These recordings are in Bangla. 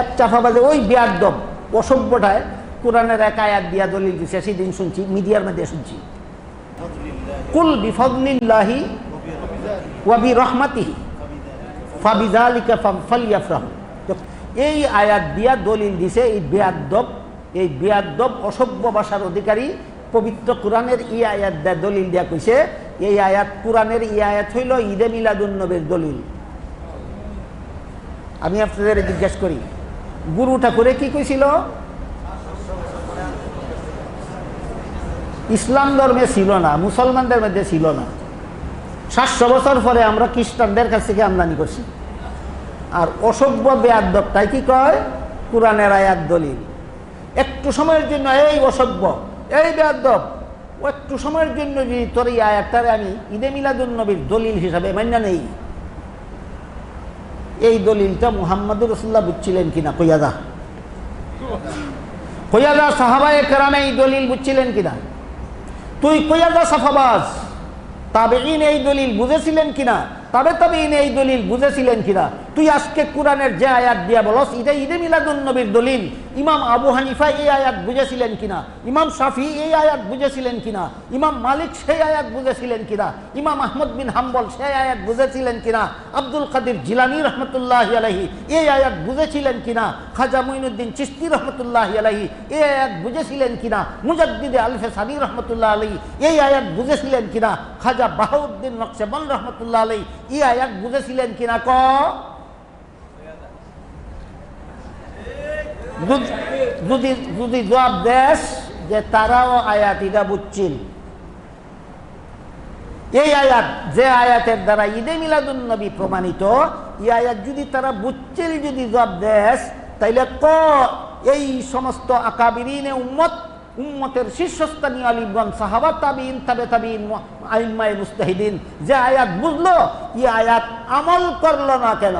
এক চাফাবাজে ওই বিয়ারদম অসভ্যটায় কোরআনের এক আয়াত দিয়া দলিল দিছে, সেদিন শুনছি, মিডিয়ার মধ্যে শুনছি। কুল বিফদলিল্লাহি ওয়াবি রহমাতিহি ফাবিজালিকা ফালিয়াফরাহু। এই আয়াত দিয়া দলিল দিছে, এই বেয়াদ্দব এই বেয়াদ্দব অসভ্য ভাষার অধিকারী পবিত্র কোরআনের ই আয়াত দেয়া দলিল দিয়া কইছে, এই আয়াত কোরআনের ই আয়াত হইল ঈদে মিলাদুন নবীর দলিল। আমি আপনাদের জিজ্ঞেস করি গুরু ঠাকুরে কি কইছিল? ইসলাম ধর্মে ছিল না, মুসলমানদের মধ্যে ছিল না। সাতশো বছর পরে আমরা খ্রিস্টানদের কাছ থেকে আমদানি করছি। আর অসভ্য বেয়াদ্দব তাই কি কয়? কোরআনের আয়াত দলিল। একটু সময়ের জন্য এই অসভ্য, এই বেয়াদ্দব একটু সময়ের জন্য যদি তোর এই আয়াতটারে আমি ঈদে মিলাদুল নবীর দলিল হিসাবে মান্য নেই। এই দলিলটা মুহাম্মদুর রসুল্লাহ বুঝছিলেন কিনা? কইয়াদা। কইয়াদা সাহাবায় কেরামে এই দলিল বুঝছিলেন কিনা? তুই কইয়াদা সাফাবাজ তবে এই দলিল বুঝেছিলেন কিনা? তবে তবে ইন এই দলিল বুঝেছিলেন কিনা? তুই আজকে কোরআনের যে আয়াত দিয়া বলস, এটা ঈদে মিলাদুন নবীর দলিল। ইমাম আবু হানিফা এই আয়াত বুঝেছিলেন কিনা? ইমাম শাফি এই আয়াত বুঝেছিলেন কিনা? ইমাম মালিক সেই আয়াত বুঝেছিলেন কিনা? ইমাম আহমদ বিন হাম্বল সেই আয়াত বুঝেছিলেন কিনা? আব্দুল কাদির জিলানি রহমতুল্লাহ আলহী এই আয়াত বুঝেছিলেন কিনা? খাজা মঈনুদ্দিন চিস্তি রহমতুল্লাহ আলহী এই আয়াত বুঝেছিলেন কিনা? মুজাদ্দিদে আলফে সানি রহমতুল্লাহ আলহী এই আয়াত বুঝেছিলেন কিনা? খাজা বাহাউদ্দিন নকশেবন রহমতুল্লাহ আলহী এই আয়াত বুঝেছিলেন কিনা ক? যদি- যদি জবাব দেশ যে তারাও বুঝছিল এই আয়াত, যে আয়াতের দ্বারা ঈদে মিলাদুন্নবী প্রমাণিত, এই আয়াত যদি তারা বুঝছিল যদি জবাব দেশ তাইলে ক? এই সমস্ত আকাবিরিনে উম্মত উম্মতের শীর্ষস্থানীয় আলিমগণ, সাহাবা তাবিন তাবে তাবিন আইম্মাই মুস্তাহিদিন, যে আয়াত বুঝলো, এই আয়াত আমল করল না কেন?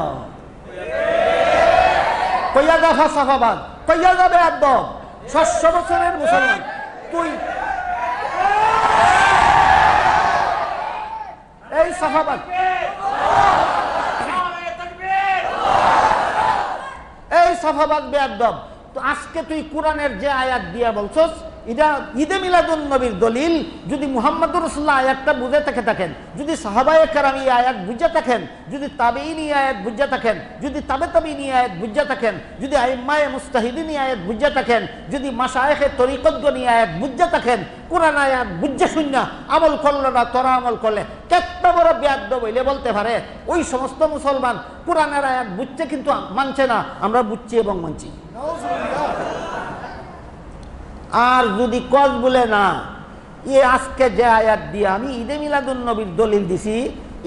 কইয়া দফা সাফাবাদ কইয়া যাবে একদম ছশো বছরের মুসলমান, তুই এই সাফাবাদ এই সাফাবাদ বেয়াদব। তো আজকে তুই কোরআনের যে আয়াত দিয়া বলছস এটা ঈদে মিলাদুন নবীর দলিল, যদি মুহাম্মদ রসুল্লাহ আয়াতটা বুঝে থেকে থাকেন, যদি সাহাবায়ে কারাম এই আয়াত বুঝে থাকেন, যদি তাবেইন এই আয়াত বুঝে থাকেন, যদি তাবে তাবিন এই আয়াত বুঝে থাকেন, যদি আইম্মায়ে মুস্তাহিদিন এই আয়াত বুঝে থাকেন, যদি মাসায়েখে তরিকতগণ এই আয়াত বুঝে থাকেন, কোরআন আয়াত বুঝে শূন্য আমল করল না, তোরা আমল করলে কেতটা বড় ব্যাদ্য বইলে বলতে পারে। ওই সমস্ত মুসলমান কোরআনের আয়াত বুঝছে কিন্তু মানছে না, আমরা বুঝছি এবং মানছি। আর যদি কজ বলে না, এ আজকে যে আয়াত দিয়ে আমি ঈদে মিলাদুন নবীর দলিল দিছি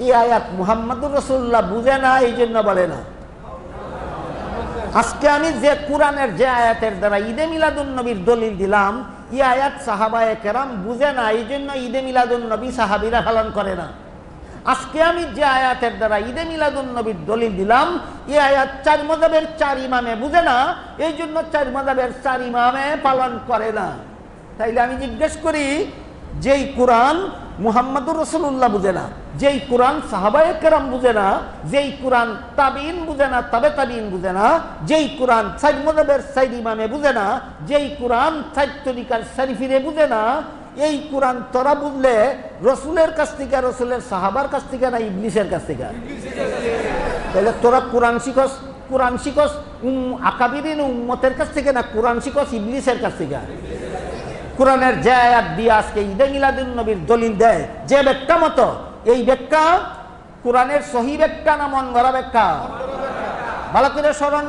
এই আয়াত মুহাম্মদুর রসুল্লাহ বুঝে না এই জন্য বলে না। আজকে আমি যে কোরআনের যে আয়াতের দ্বারা ঈদে মিলাদুন নবীর দলিল দিলাম ই আয়াত সাহাবায়ে কেরাম বুঝে না এই জন্য ঈদে মিলাদুন নবী সাহাবিরা পালন করে না। আজকে আমি যে আয়াতের দ্বারা ঈদে মিলাদুন নবীর দলিল দিলাম এই আয়াত চার মজাবের চার ইমামে বুঝে না, এই জন্য চার মজাবের চার ইমামে পালন করে না। তাইলে আমি জিজ্ঞেস করি, যেই কোরআন মুহাম্মদুর রসুল্লাহ বুঝে না, যেই কোরআন সাহাবায়ে কেরাম বুঝে না, যেই কোরআন তাবিন বুঝে না, তবে তাবিন বুঝে না, যেই কোরআন সাইদ মজাবের সাইদ ইমামে বুঝে না, যেই কোরআন সাইদ তরিকার শরীফিরে বুঝে না এই কোরআন তোরা বুঝলে রসুলের কাছ থেকে, রসুলের সাহাবার কাছ থেকে না ইবলিসের কাছ থেকে? তাহলে তোরা কোরআন শিখস কোরআন শিখস উম আকাবিরিন উম্মতের কাছ থেকে না কোরআন শিখস ইবলিসের কাছ থেকে? কোরআনের যে আয়াত দিয়ে আজকে ঈদে মিলাদুন নবীর দলিল দেয়। যে ব্যাখ্যা মতো, এই ব্যাখ্যা কোরআনের সহি ব্যাখ্যা না মন গড়া ব্যাখ্যা? ভালো করে স্মরণ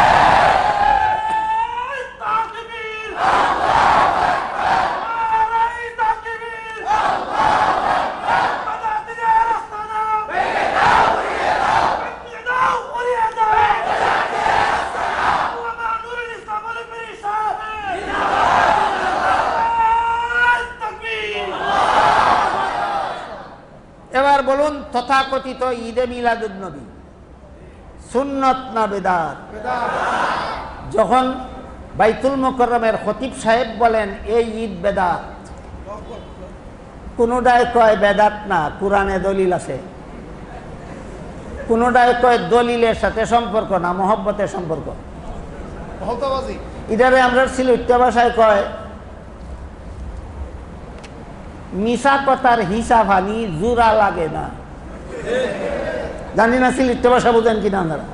তথাকথিত ঈদে মিলাদুল নবী। সুন্নত না বেদাত? যখন বাইতুল মোকরমের খতিব সাহেব বলেন এই ঈদ বেদাত। কোনোটায় কয় বেদাত না কোরআনে দলিল আছে। কোনোটায় কয় দলিলের সাথে সম্পর্ক না মহব্বতের সম্পর্ক? ইদারে আমরা সিলেট ভাষায় কয় মিশা কথার হিসাব হানি জোড়া লাগে না। জানি না সিলেট ভাষা বুঝেন কিনা আপনারা।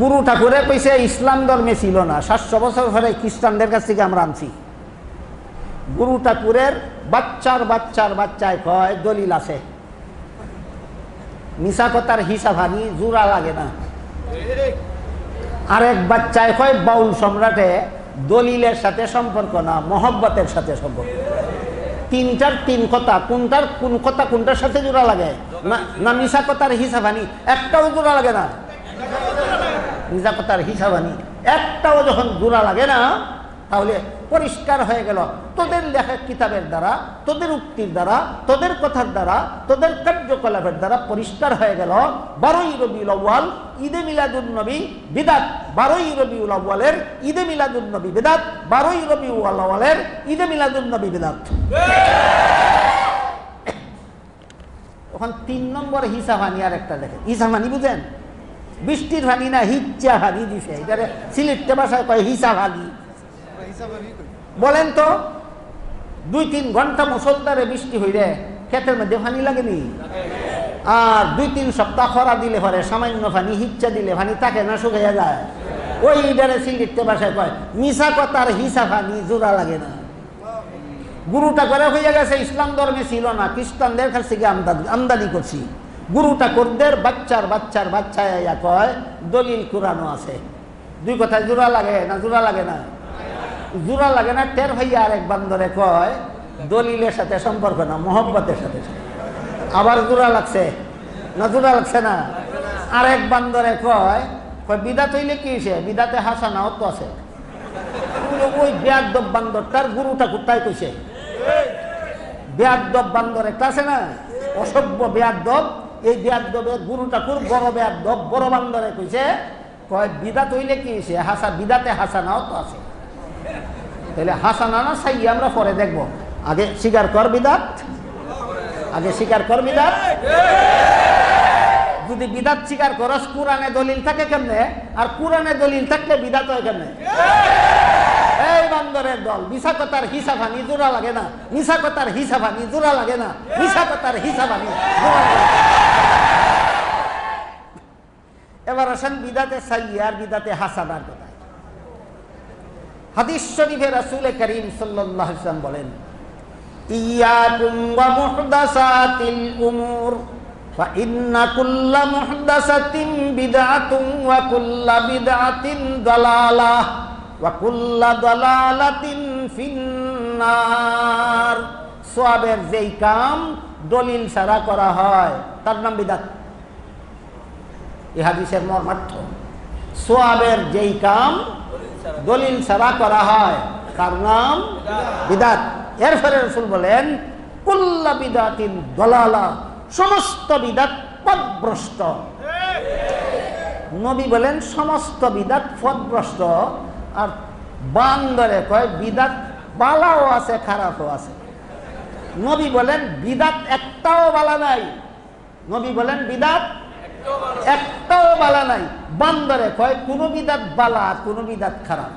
গুরু ঠাকুরে কইছে, ইসলাম ধর্মে ছিল না। সাতশো বছর ধরে খ্রিস্টানদের কাছ থেকে আমরা আনছি। গুরু ঠাকুরের বাচ্চার বাচ্চার বাচ্চায় কয়, দলিল আছে। মিশা কথার হিসাব হানি জোড়া লাগে না। আরেক বাচ্চায় কয়, বাউল সম্রাটে দলিলের সাথে সম্পর্ক না, মহব্বতের সাথে সম্পর্ক। তিনটার তিন কথা, কোনটার কোন কথা, কোনটার সাথে জোড়া লাগে? না মিশা কথার হিসাবানি, একটাও জোড়া লাগে না। মিশা কথার হিসাবানি, একটাও যখন জোড়া লাগে না, তাহলে পরিষ্কার হয়ে গেল। তোদের লেখা কিতাবের দ্বারা, তোদের উক্তির দ্বারা, তোদের কথার দ্বারা, তোদের কার্যকলাপের দ্বারা পরিষ্কার হয়ে গেল। বারোই রবিউল আউ্য়াল, ঈদে মিলাদুল নবী, বিদাত। বারোই রবিউল আউ্য়ালের ঈদে মিলাদুল নবী বিদাত, বারোই রবিউল আউ্য়ালের ঈদে মিলাদুল নবী বিদাত। ওখান তিন নম্বর হিসাবানি আর একটা দেখেন। হিসাবানি বুঝেন? বৃষ্টির হানি না হিচ্চা হানি দিছে। এটারে সিলেটে ভাষায় কয় হিসাবানি বলেন তো, দুই তিন ঘণ্টা মুসলধারে বৃষ্টি হইলে ক্ষেতের মধ্যে পানি লাগেনি? আর দুই তিন সপ্তাহ খরা দিলে পরে সামান্য পানি হিচ্চা দিলে পানি তাকে না শুকাইয়া যায়? ওই ইডারে সিলেটে ভাষায় কয় মিশা কথার হিসা পানি জোড়া লাগে না। গুরুটা করে হইয়া গেছে, ইসলাম ধর্মে ছিল না, খ্রিস্টানদের কাছ থেকে আমদানি করছি। গুরুটা ঠাকুরদের বাচ্চার বাচ্চার বাচ্চা কয়, দলিল কুরানো আছে। দুই কথা জোড়া লাগে না, জোড়া লাগে না? জোড়া লাগে না? টের ভাইয়া আর এক বান্দরে কয়, দলিলের সাথে সম্পর্ক না, মোহব্বতের সাথে আবার জোড়া লাগছে? না, জোড়া লাগছে না। আর এক বান্দরে কয় বিদাত হইলে কি হয়েছে বিদাতে হাসানাও তো আছে। ওই বেয়াদব বান্দর, তার গুরুটা কোথায় কইছে? বেয়াদব বান্দর একটা আছে না? অসভ্য বেয়াদব, এই বেয়াদবের গুরু ঠাকুর বড় বেয়াদব, বড় বান্দরে কইছে, কয়, বিদাত হইলে কি হয়েছে হাসা, বিদাতে হাসানাও তো আছে। তাহলে হাসানা না সাই, আমরা পরে দেখব। আগে স্বীকার কর বিদাত। আগে স্বীকার কর বিদাত। যদি বিদাত স্বীকার করস, কোরআনে দলিল থাকে কেমনে? আর কোরআনে দলিল থাকলে বিদাত হয় কেমনে? এই বান্দরের দল কথার হিসাবানি জোড়া লাগে না। কথার হিসাবানি জোড়া লাগে না। হিসাবানি জোড়া এবার আসেন বিদাতে বিদাতে কথা হাদিস করিম বলেন মুহদাসাতিল উমুর। فإن كل محدثة بدعة وكل بدعة ضلالة وكل ضلالة في النار সোয়াবের যেই কাম দলিল ছাড়া করা হয় তার নাম বিদাত এই হাদিসের মর্মার্থ সোয়াবের যেই কাম দলিল ছাড়া করা হয় তার নাম বিদাত এর ফলে রসুল বলেন কুল্লা বিদাতিন দলালা সমস্ত বিদাত পদভ্রষ্ট। নবী বলেন, সমস্ত বিদাত পদভ্রষ্ট। আর বান্দরে কয়, বিদাত বালাও আছে, খারাপও আছে। নবী বলেন, বিদাত একটাও বালা নাই। নবী বলেন, বিদাত একটাও বালা নাই। বান্দরে কয়, কোনো বিদাত বালা কোনো বিদাত খারাপ।